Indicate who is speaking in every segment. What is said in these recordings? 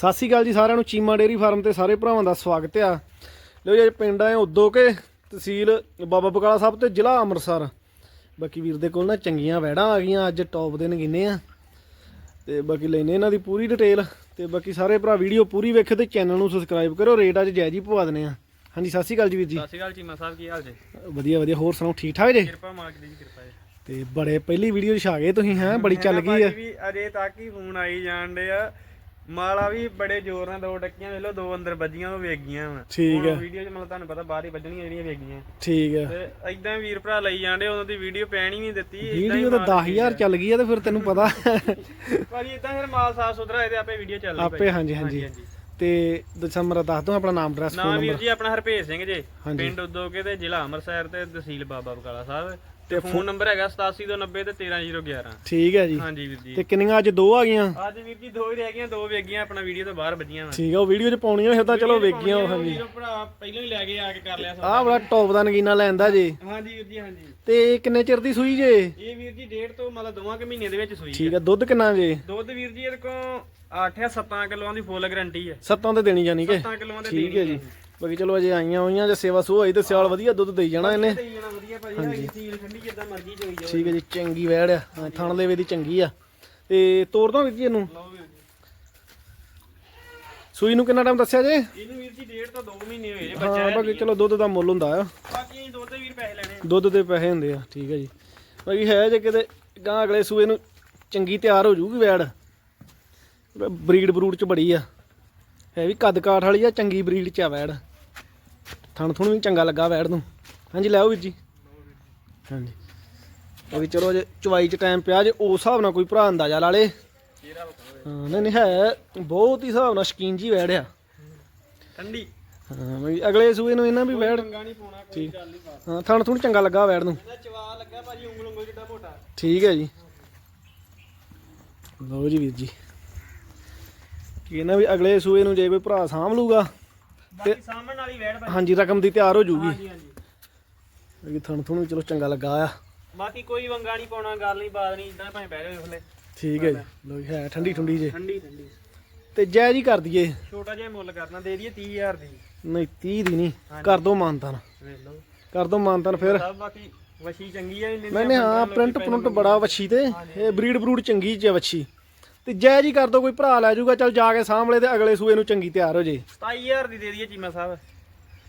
Speaker 1: ਸਤਿ ਸ਼੍ਰੀ ਅਕਾਲ ਜੀ ਸਾਰਿਆਂ ਨੂੰ ਚੀਮਾ ਡੇਰੀ ਫਾਰਮ ਤੇ ਸਾਰੇ ਭਰਾਵਾਂ ਦਾ ਸਵਾਗਤ ਆ। ਲੋ ਜੀ ਅੱਜ ਪਿੰਡ ਆਏ ਉਦੋਂ ਕੇ ਤਹਿਸੀਲ ਬਾਬਾ ਬਕਾਲਾ ਸਾਹਿਬ ਤੇ ਜ਼ਿਲ੍ਹਾ ਅੰਮ੍ਰਿਤਸਰ। ਬਾਕੀ ਵੀਰ ਦੇ ਕੋਲ ਨਾ ਚੰਗੀਆਂ ਵੈੜਾਂ ਆ ਗਈਆਂ ਅੱਜ ਟੌਪ ਦੇ ਨਗੀਨੇ ਆ। ਤੇ ਬਾਕੀ ਲੈਨੇ ਇਹਨਾਂ ਦੀ ਪੂਰੀ ਡਿਟੇਲ ਤੇ ਬਾਕੀ ਸਾਰੇ ਭਰਾ ਵੀਡੀਓ ਪੂਰੀ ਵੇਖੋ ਤੇ ਚੈਨਲ ਨੂੰ ਸਬਸਕ੍ਰਾਈਬ ਕਰੋ ਰੇਟ ਅੱਜ ਜਾਇਜ਼ ਹੀ ਪਵਾ ਦਨੇ ਆ। ਹਾਂਜੀ ਸਤਿ ਸ਼੍ਰੀ ਅਕਾਲ ਜੀ ਵੀਰ ਜੀ।
Speaker 2: ਸਤਿ ਸ਼੍ਰੀ ਅਕਾਲ ਚੀਮਾ ਸਾਹਿਬ ਕੀ ਹਾਲ ਜੀ?
Speaker 1: ਵਧੀਆ ਵਧੀਆ। ਹੋਰ ਸੁਣਾਓ ਠੀਕ ਠਾਕ ਜੇ?
Speaker 2: ਕਿਰਪਾ ਮਾਲਕ ਦੀ ਜੀ, ਕਿਰਪਾ ਜੀ।
Speaker 1: ਤੇ ਬੜੇ ਪਹਿਲੀ ਵੀਡੀਓ ਛਾ ਗਏ ਤੁਸੀਂ ਹੈ? ਬੜੀ ਚੱਲ ਗਈ ਆ।
Speaker 2: ਅਜੇ ਤੱਕ ਹੀ ਫੋਨ ਆਈ ਜਾਣ ਆ ਮਾਲਾ ਵੀ ਬੜੇ ਜ਼ੋਰ ਨਾਲ ਦੋ ਡੱਕੀਆਂ ਵੇਖ ਲਓ ਦੋ ਅੰਦਰ ਵੱਜੀਆਂ ਉਹ ਵੇਗ ਗਈਆਂ ਵਾ।
Speaker 1: ਠੀਕ ਆ
Speaker 2: ਵੀਡੀਓ 'ਚ ਮਤਲਬ ਤੁਹਾਨੂੰ ਪਤਾ ਬਾਹਰ ਹੀ ਵੱਜਣੀਆਂ ਜਿਹੜੀਆਂ ਵੇਗ ਗਈਆਂ।
Speaker 1: ਠੀਕ ਆ
Speaker 2: ਤੇ ਐਦਾਂ ਵੀਰ ਭਰਾ ਲਈ ਜਾਂਦੇ ਉਦੋਂ ਦੀ ਵੀਡੀਓ ਪੈਣੀ ਨਹੀਂ ਦਿੱਤੀ ਹੀ
Speaker 1: ਵੀਡੀਓ ਤਾਂ
Speaker 2: ਮਾਲ
Speaker 1: 10000 ਚੱਲ ਗਈ ਆ ਤੇ ਫਿਰ ਤੈਨੂੰ ਪਤਾ।
Speaker 2: ਭਾਜੀ ਇਦਾਂ ਫਿਰ ਮਾਲ ਸਾਫ਼ ਸੁਥਰਾ ਇਹਦੇ ਆਪੇ ਵੀਡੀਓ ਚੱਲਦੀ
Speaker 1: ਆਪੇ ਹਾਂਜੀ ਹਾਂਜੀ। ਤੇ ਦਸੰਬਰ ਦੱਸ ਦੋ ਆਪਣਾ ਨਾਮ ਐਡਰੈਸ
Speaker 2: ਨਾਮ ਵੀਰ ਜੀ ਆਪਣਾ ਹਰਪੇਸ਼ ਸਿੰਘ ਜੀ। ਪਿੰਡ ਉਦੋਕੇ ਤੇ ਜ਼ਿਲ੍ਹਾ ਅੰਮ੍ਰਿਤਸਰ ਤੇ ਤਹਿਸੀਲ ਬਾਬਾ ਬਕਾਲਾ ਸਾਹਿਬ। ਤੇ ਫੋਨ ਨੰਬਰ ਹੈਗਾ 8790 ਤੇ 13011
Speaker 1: ਠੀਕ ਹੈ ਜੀ।
Speaker 2: ਹਾਂਜੀ ਵੀਰ ਜੀ।
Speaker 1: ਤੇ ਕਿੰਨੀਆਂ ਅੱਜ ਦੋ ਆ ਗਈਆਂ?
Speaker 2: ਅੱਜ ਵੀਰ ਜੀ ਦੋ ਹੀ ਰਹਿ ਗਈਆਂ ਦੋ ਵੇਗੀਆਂ ਆਪਣਾ ਵੀਡੀਓ ਤੋਂ ਬਾਹਰ ਵੱਜੀਆਂ ਵਾ।
Speaker 1: ਠੀਕ ਆ ਉਹ ਵੀਡੀਓ 'ਚ ਪਾਉਣੀਆਂ ਫਿਰ ਤਾਂ ਚਲੋ ਵੇਖੀਆਂ ਉਹ ਹਾਂਜੀ।
Speaker 2: ਵੀਰੋ ਭਰਾ ਪਹਿਲਾਂ ਹੀ ਲੈ ਕੇ ਆ ਕੇ ਕਰ ਲਿਆ ਸਭ
Speaker 1: ਆਹ ਬੜਾ ਟੌਪ ਦਾ ਨਗੀਨਾ ਲੈਂਦਾ ਜੀ।
Speaker 2: ਹਾਂਜੀ ਵੀਰ ਜੀ ਹਾਂਜੀ।
Speaker 1: ਤੇ ਕਿੰਨੇ ਚਿਰ ਦੀ ਸੂਈ ਜੇ?
Speaker 2: ਇਹ ਵੀਰ ਜੀ ਡੇਢ ਤੋਂ ਮਤਲਬ ਦੋਵਾਂ ਕੁ ਮਹੀਨੇ ਦੇ ਵਿੱਚ ਸੂਈ
Speaker 1: ਠੀਕ ਆ। ਦੁੱਧ ਕਿੰਨਾ ਜੇ?
Speaker 2: ਦੁੱਧ ਵੀਰ ਜੀ ਇਹਦੇ ਕੋਲ 8 ਜਾਂ 7 ਕਿਲੋਆਂ ਦੀ ਫੁੱਲ ਗਾਰੰਟੀ ਹੈ
Speaker 1: ਸੱਤਾਂ ਤੇ ਦੇਣੀ ਜਾਣੀ ਕਿ?
Speaker 2: 7 ਕਿਲੋਆਂ ਦੇ
Speaker 1: ਠੀਕ ਹੈ ਜੀ। ਬਾਕੀ ਚਲੋ ਅਜੇ ਆਈਆਂ ਹੋਈਆਂ ਜੇ ਸੇਵਾ ਸੂ ਹੋਈ ਤੇ ਸਿਆਲ ਵਧੀਆ ਦੁੱਧ ਦੇਈ ਜਾਣਾ ਇਹਨੇ।
Speaker 2: ਦੇਈ ਜਾਣਾ ਵਧੀਆ ਭਾਜੀ ਹੈਗੀ ਸੀਲ ਠੰਡੀ ਜਿੱਦਾਂ ਮਰਜ਼ੀ ਚੋਈ ਜਾਓ।
Speaker 1: ਠੀਕ ਹੈ ਜੀ ਚੰਗੀ ਵੈੜ ਆ। ਹਾਂ, ਥਣ ਦੇ ਦੀ ਚੰਗੀ ਆ। ਤੇ ਤੋੜ ਦੋ ਜੀ ਇਹਨੂੰ?
Speaker 2: ਲਓ ਵੀਰ ਜੀ
Speaker 1: ਸੂਈ ਨੂੰ ਕਿੰਨਾ ਟਾਈਮ ਦੱਸਿਆ ਜੇ?
Speaker 2: ਇਹਨੂੰ ਵੀਰ ਜੀ ਡੇਢ ਤੋਂ 2 ਮਹੀਨੇ ਹੋਏ ਜੇ ਬੱਚਾ
Speaker 1: ਹਾਂ ਬਾਕੀ ਚਲੋ ਦੁੱਧ ਦਾ ਮੁੱਲ ਹੁੰਦਾ ਆ।
Speaker 2: ਬਾਕੀ ਅਸੀਂ ਦੁੱਧ ਦੇ ਵੀਰ ਪੈਸੇ ਲੈਣੇ ਆ।
Speaker 1: ਦੁੱਧ ਦੇ ਪੈਸੇ ਹੁੰਦੇ ਆ ਠੀਕ ਹੈ ਜੀ। ਬਾਕੀ ਹੈ ਜੇ ਕਿਤੇ ਗਾਂ ਅਗਲੇ ਸੂਏ ਨੂੰ ਚੰਗੀ ਤਿਆਰ ਹੋ ਜੂਗੀ ਵੈੜ। ਬਰੀਡ ਬਰੂਡ ਚ ਬੜੀ ਆ। ਹੈ ਵੀ ਕੱਦ ਕਾਠ ਵਾਲੀ ਆ ਚੰਗੀ ਬਰੀਡ ਚ ਆ ਵੈੜ। ਥਣ ਥੁਣ ਵੀ ਚੰਗਾ ਲੱਗਾ ਵੈੜ ਨੂੰ। ਹਾਂਜੀ ਲੈ ਆਓ ਵੀਰ ਜੀ। ਹਾਂਜੀ। ਉਹ ਵੀ ਚਲੋ ਜੇ ਚਵਾਈ ਚ ਟਾਈਮ ਪਿਆ ਜੇ ਉਸ ਹਿਸਾਬ ਨਾਲ ਕੋਈ ਭਰਾ ਅੰਦਾਜ਼ਾ ਲਾ ਲੇ। ਹਾਂ ਨਹੀਂ ਨਹੀਂ ਹੈ ਬਹੁਤ ਹੀ ਹਿਸਾਬ ਨਾਲ ਸ਼ਕੀਨ ਜੀ ਵੈੜ ਆ।
Speaker 2: ਠੰਡੀ।
Speaker 1: ਹਾਂ ਬਈ ਅਗਲੇ ਸੂਏ ਨੂੰ ਇਹਨਾਂ ਵੀ ਵੈੜ ਹਾਂ ਥਣ ਥੁਣ ਚੰਗਾ ਲੱਗਾ ਵੈੜ ਨੂੰ।
Speaker 2: ਇਹਦਾ ਚਵਾ ਲੱਗਾ ਭਾਜੀ ਉਂਗਲ ਉਂਗਲ ਜਿੱਡਾ ਮੋਟਾ।
Speaker 1: ਠੀਕ ਹੈ ਜੀ। ਲਓ ਜੀ ਵੀਰ ਜੀ। ਕੀ ਨਾ ਵੀ ਅਗਲੇ ਸੂਏ ਨੂੰ ਜੇ ਕੋਈ ਭਰਾ ਸਾਂਭ ਲੂਗਾ।
Speaker 2: ਬਾਕੀ ਸਾਹਮਣ ਵਾਲੀ ਵੈੜ ਭਾਜੀ
Speaker 1: ਹਾਂਜੀ ਰਕਮ ਦੀ ਤਿਆਰ ਹੋ ਜੂਗੀ।
Speaker 2: ਹਾਂਜੀ ਹਾਂਜੀ।
Speaker 1: ਇਹ ਥਣ ਥੁਣ ਵੀ ਚਲੋ ਚੰਗਾ ਲੱਗਾ ਆ।
Speaker 2: ਬਾਕੀ ਕੋਈ ਵੰਗਾ ਨਹੀਂ ਪਾਉਣਾ ਗੱਲ ਨਹੀਂ ਬਾਤ ਨਹੀਂ ਇਦਾਂ ਭਾਵੇਂ ਬਹਿ ਜਾਓ ਥੱਲੇ
Speaker 1: ਠੀਕ ਹੈ ਜੀ। ਲਓ ਜੀ ਹੈ ਠੰਡੀ ਠੰਡੀ ਜੇ।
Speaker 2: ਠੰਡੀ ਠੰਡੀ।
Speaker 1: ਤੇ ਜੈ ਜੀ ਕਰ ਦਈਏ।
Speaker 2: ਛੋਟਾ ਜਿਹਾ ਮੁੱਲ ਕਰਨਾ ਦੇ ਦਈਏ 30000 ਦੀ।
Speaker 1: ਨਹੀਂ 30 ਦੀ ਨਹੀਂ ਕਰ ਦੋ ਮਾਨਤਾਨ।
Speaker 2: ਵੇਖ ਲਓ।
Speaker 1: ਕਰ ਦੋ ਮਾਨਤਾਨ ਫਿਰ।
Speaker 2: ਸਭ ਬਾਕੀ ਵਸ਼ੀ ਚੰਗੀ ਆ ਇੰਨੇ
Speaker 1: ਮੈਨੇ ਹਾਂ ਪ੍ਰਿੰਟ ਪ੍ਰਿੰਟ ਬੜਾ ਵੱਛੀ ਤੇ। ਇਹ ਬਰੀਡ ਬਰੂਡ ਚੰਗੀ ਆ ਵੱਛੀ। ਤੇ ਜੈ ਜੀ ਕਰ ਦੋ, ਕੋਈ ਭਰਾ ਲੈ ਜਾਊਗਾ, ਚਲ ਜਾ ਕੇ ਸਾਂਭਲੇ ਤੇ ਅਗਲੇ ਸੂਏ ਨੂੰ ਚੰਗੀ ਤਿਆਰ ਹੋ ਜੇ।
Speaker 2: 27000 ਦੀ ਦੇ ਦਈਏ ਚੀਮਾ ਸਾਹਿਬ।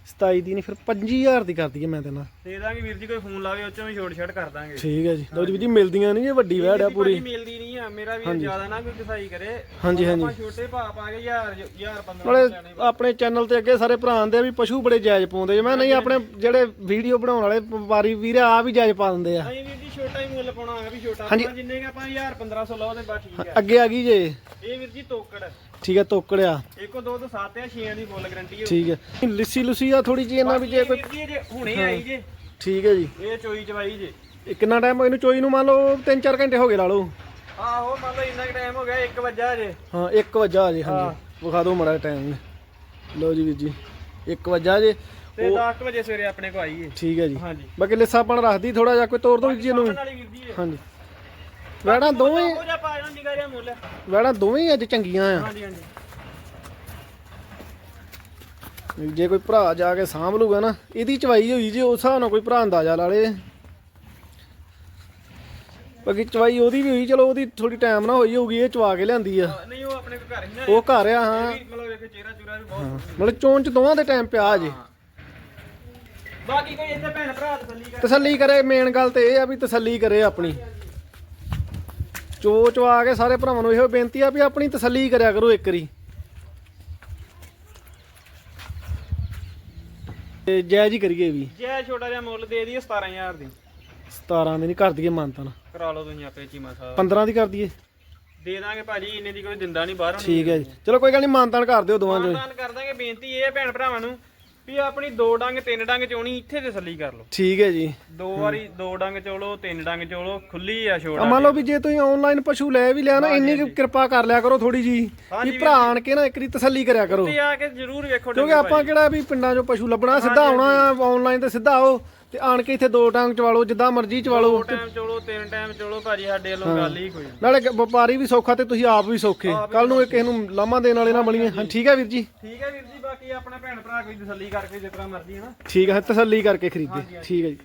Speaker 1: 27 ਦੀ ਨਹੀਂ ਫਿਰ 25000 ਦੀ ਕਰ ਦਈਏ ਮੈਂ ਤੇ ਨਾ
Speaker 2: ਦੇ ਦਾਂਗੇ ਵੀਰ ਜੀ ਕੋਈ ਫੋਨ ਲਾਵੇ ਉਹ ਚੋਂ ਵੀ ਛੋਟ ਛੜ ਕਰ ਦਾਂਗੇ।
Speaker 1: ਠੀਕ ਹੈ ਜੀ। ਲਓ ਜੀ ਵੀਰ ਜੀ ਮਿਲਦੀਆਂ ਨਹੀਂ ਇਹ ਵੱਡੀ ਵੈੜ ਆ ਪੂਰੀ।
Speaker 2: ਮਿਲਦੀ ਨਹੀਂ ਆ ਮੇਰਾ ਵੀ ਜ਼ਿਆਦਾ ਨਾ ਕੋਈ ਕਸਾਈ ਕਰੇ।
Speaker 1: ਹਾਂਜੀ ਹਾਂਜੀ।
Speaker 2: ਆਪਾਂ ਛੋਟੇ ਭਾਅ ਪਾ ਕੇ ਯਾਰ ਯਾਰ 15
Speaker 1: ਨਾਲੇ ਆਪਣੇ ਚੈਨਲ ਤੇ ਅੱਗੇ ਸਾਰੇ ਭਰਾ ਆਂਦੇ ਆ ਵੀ ਪਸ਼ੂ ਬੜੇ ਜਾਇਜ਼ ਪਾਉਂਦੇ ਜੇ ਮੈਂ ਨਹੀਂ ਆਪਣੇ ਜਿਹੜੇ ਵੀਡੀਓ ਬਣਾਉਣ ਵਾਲੇ ਵਪਾਰੀ ਵੀਰ ਆ ਵੀ ਜਾਇਜ਼ ਪਾ ਦਿੰਦੇ ਆ।
Speaker 2: ਨਹੀਂ ਵੀਰ ਜੀ ਛੋਟਾ ਹੀ ਮੁੱਲ ਪਾਉਣਾ ਹੈ ਵੀ ਛੋਟਾ ਪਾਉਣਾ ਜਿੰਨੇ ਕਿ ਆਪਾਂ 1000 1500 ਲਾਓ ਤੇ ਬਸ ਠੀਕ
Speaker 1: ਅੱਗੇ ਆ ਗਈ ਜੇ।
Speaker 2: ਇਹ ਵੀਰ ਜੀ ਤੋਕੜ।
Speaker 1: ਠੀਕ ਹੈ ਤੋਕੜਿਆ।
Speaker 2: ਇੱਕੋ ਦੋ ਤੋਂ ਸੱਤ ਆ ਛੇਆਂ ਦੀ ਫੁੱਲ ਗਾਰੰਟੀ ਹੈ
Speaker 1: ਠੀਕ ਹੈ। ਲਿੱਸੀ ਲੁੱਸੀ ਆ ਥੋੜੀ ਜੀ ਇਹਨਾਂ ਵੀ ਜੇ ਕੋਈ
Speaker 2: ਵੀਰ ਜੀ ਹੁਣੇ ਆਈ ਜੇ।
Speaker 1: ਠੀਕ ਹੈ ਜੀ।
Speaker 2: ਇਹ ਚੋਈ ਚਵਾਈ ਜੇ।
Speaker 1: ਇਹ ਕਿੰਨਾ ਟਾਈਮ ਇਹਨੂੰ ਚੋਈ ਨੂੰ? ਮੰਨ ਲਓ 3-4 ਘੰਟੇ ਹੋ ਗਏ ਲਾ ਲਓ।
Speaker 2: ਆਹੋ ਮੰਨ ਲਓ ਇੰਨਾ ਟਾਈਮ ਹੋ ਗਿਆ 1 ਵਜਾ ਜੇ।
Speaker 1: ਹਾਂ 1 ਵਜਾ ਜੇ ਹਾਂਜੀ। ਵਿਖਾ ਦਿਓ ਮੜਾ ਟਾਈਮ ਲਓ ਜੀ ਵੀਰ ਜੀ 1 ਵਜਾ ਜੇ।
Speaker 2: ਤੇ 10 ਵਜੇ ਸਵੇਰੇ ਆਪਣੇ ਕੋ ਆਈਏ।
Speaker 1: ਠੀਕ ਹੈ ਜੀ।
Speaker 2: ਹਾਂਜੀ।
Speaker 1: ਬਾਕੀ ਲਿੱਸਾਪਣ ਰੱਖਦੀ ਥੋੜਾ ਜਿਹਾ ਕੋਈ ਤੋੜ ਦੋ ਜੀ ਇਹਨੂੰ। ਹਾਂਜੀ। ਵੈੜਾਂ ਦੋਵੇਂ
Speaker 2: ਮੁੱਲ।
Speaker 1: ਵੈੜਾਂ ਦੋਵੇਂ ਅੱਜ ਚੰਗੀਆਂ ਆ।
Speaker 2: ਹਾਂਜੀ ਹਾਂਜੀ।
Speaker 1: ਜੇ ਕੋਈ ਭਰਾ ਜਾ ਕੇ ਸਾਂਭ ਲੂਗਾ ਨਾ ਇਹਦੀ ਚਵਾਈ ਹੋਈ ਜੇ ਉਸ ਹਿਸਾਬ ਨਾਲ ਕੋਈ ਭਰਾ ਅੰਦਾਜ਼ਾ ਲਾ ਲੇ ਬਾਕੀ ਚਵਾਈ ਉਹਦੀ ਵੀ ਹੋਈ ਚਲੋ ਉਹਦੀ ਥੋੜੀ ਟਾਈਮ ਨਾ ਹੋਈ ਹੋਊਗੀ ਇਹ ਚਵਾ ਕੇ ਲਿਆਂਦੀ ਆ।
Speaker 2: ਨਹੀਂ ਉਹ ਆਪਣੇ ਘਰ ਹੀ ਨਾ
Speaker 1: ਉਹ ਘਰ ਆ ਹਾਂ।
Speaker 2: ਮਤਲਬ ਵੇਖੋ ਚਿਹਰਾ ਚੁਰਾ ਵੀ ਬਹੁਤ
Speaker 1: ਮਤਲਬ ਚੋਣ ਚ ਦੋਵਾਂ ਦੇ ਟਾਈਮ ਪਿਆ ਜੇ।
Speaker 2: ਬਾਕੀ ਕੋਈ ਇੱਥੇ ਭੈਣ ਭਰਾ ਤਸੱਲੀ ਕਰ
Speaker 1: ਤਸੱਲੀ ਕਰੇ ਮੇਨ ਗੱਲ ਤੇ ਇਹ ਆ ਵੀ ਤਸੱਲੀ ਕਰੇ ਆਪਣੀ। ਚੋ ਚਵਾ ਕੇ ਸਾਰੇ ਭਰਾਵਾਂ ਨੂੰ ਇਹੋ ਬੇਨਤੀ ਆ ਵੀ ਆਪਣੀ ਤਸੱਲੀ ਕਰਿਆ ਕਰੋ ਇੱਕ ਵਾਰੀ। ਤੇ ਜਾਇਜ਼ ਹੀ ਕਰੀਏ ਵੀ।
Speaker 2: ਜੇ ਛੋਟਾ ਜਿਹਾ ਮੁੱਲ ਦੇ ਦਈਏ 17000 ਦੀ।
Speaker 1: 17 ਦੇ ਨਹੀਂ ਕਰ ਦਈਏ ਮਾਨਤਨ
Speaker 2: ਕਰਾ ਲਓ ਤੁਸੀਂ ਆਪੇ ਚੀਮਾ ਸਾਹਿਬ।
Speaker 1: 15 ਦੀ ਕਰ ਦਈਏ।
Speaker 2: ਦੇ ਦਾਂਗੇ ਭਾਜੀ ਇੰਨੇ ਦੀ ਕੋਈ ਦਿੰਦਾ ਨਹੀਂ ਬਾਹਰੋਂ।
Speaker 1: ਠੀਕ ਹੈ ਜੀ। ਚਲੋ ਕੋਈ ਗੱਲ ਨਹੀਂ ਮਾਨਤਨ ਕਰ ਦਿਓ ਦੋਵਾਂ ਚੋਂ
Speaker 2: ਮਾਨਦਾਨ ਕਰ ਦਾਂਗੇ ਬੇਨਤੀ ਇਹ ਹੈ ਭੈਣ ਭਰਾਵਾਂ ਨੂੰ ਵੀ ਆਪਣੀ ਦੋ ਡੰਗ ਤਿੰਨ ਡੰਗ ਚੋਣੀ ਇੱਥੇ ਤਸੱਲੀ ਕਰ ਲਓ।
Speaker 1: ਠੀਕ ਹੈ ਜੀ।
Speaker 2: ਦੋ ਵਾਰੀ ਦੋ ਡੰਗ ਚੋਲੋ ਤਿੰਨ ਡੰਗ ਚੋਲੋ ਖੁੱਲੀ ਆ ਛੋੜਾ
Speaker 1: ਮੰਨ ਲਓ ਵੀ ਜੇ ਤੁਸੀਂ ਆਨਲਾਈਨ ਪਸ਼ੂ ਲੈ ਵੀ ਲਿਆ ਨਾ ਇੰਨੀ ਕੁ ਕਿਰਪਾ ਕਰ ਲਿਆ ਕਰੋ ਥੋੜੀ ਜੀ ਵੀ ਭਰਾ ਆਣ ਕੇ ਨਾ ਇੱਕ ਵਾਰੀ ਤਸੱਲੀ ਕਰਿਆ ਕਰੋ।
Speaker 2: ਤੇ ਆ ਕੇ ਜ਼ਰੂਰ ਵੇਖੋ
Speaker 1: ਕਿਉਂਕਿ ਆਪਾਂ ਕਿਹੜਾ ਵੀ ਪਿੰਡਾਂ 'ਚੋਂ ਪਸ਼ੂ ਲੱਭਣਾ ਸਿੱਧਾ ਆਉਣਾ ਆ ਆਨਲਾਈਨ ਤੇ ਸਿੱਧਾ ਆਓ। ਤੇ ਆਣ ਕੇ ਇੱਥੇ ਦੋ ਟਾਂਗ ਚਵਾ ਲਓ ਜਿੱਦਾਂ ਮਰਜ਼ੀ ਚਵਾ ਲਓ।
Speaker 2: ਦੋ ਟਾਈਮ ਚੋਲੋ ਤਿੰਨ ਟਾਈਮ ਚੋਲੋ ਭਾਜੀ ਸਾਡੇ ਵੱਲੋਂ ਗੱਲ ਹੀ ਕੋਈ ਨਹੀਂ।
Speaker 1: ਨਾਲੇ ਵਪਾਰੀ ਵੀ ਸੌਖਾ ਤੇ ਤੁਸੀਂ ਆਪ ਵੀ ਸੌਖੇ। ਕੱਲ ਨੂੰ ਇਹ ਕਿਸੇ ਨੂੰ ਲਾਮਾ ਦੇਣ ਵਾਲੇ ਨਾ ਬਣੀਏ ਹਾਂ ਠੀਕ ਹੈ ਵੀਰ ਜੀ।
Speaker 2: ਠੀਕ ਹੈ ਵੀਰ ਜੀ ਬਾਕੀ ਆਪਣੇ ਭੈਣ ਭਰਾ ਕੋਈ ਤਸੱਲੀ ਕਰਕੇ ਜਿਸ ਤਰ੍ਹਾਂ ਮਰਜ਼ੀ ਹੈ ਨਾ।
Speaker 1: ਠੀਕ ਹੈ ਤਸੱਲੀ ਕਰਕੇ ਖਰੀਦੇ। ਠੀਕ ਹੈ ਜੀ।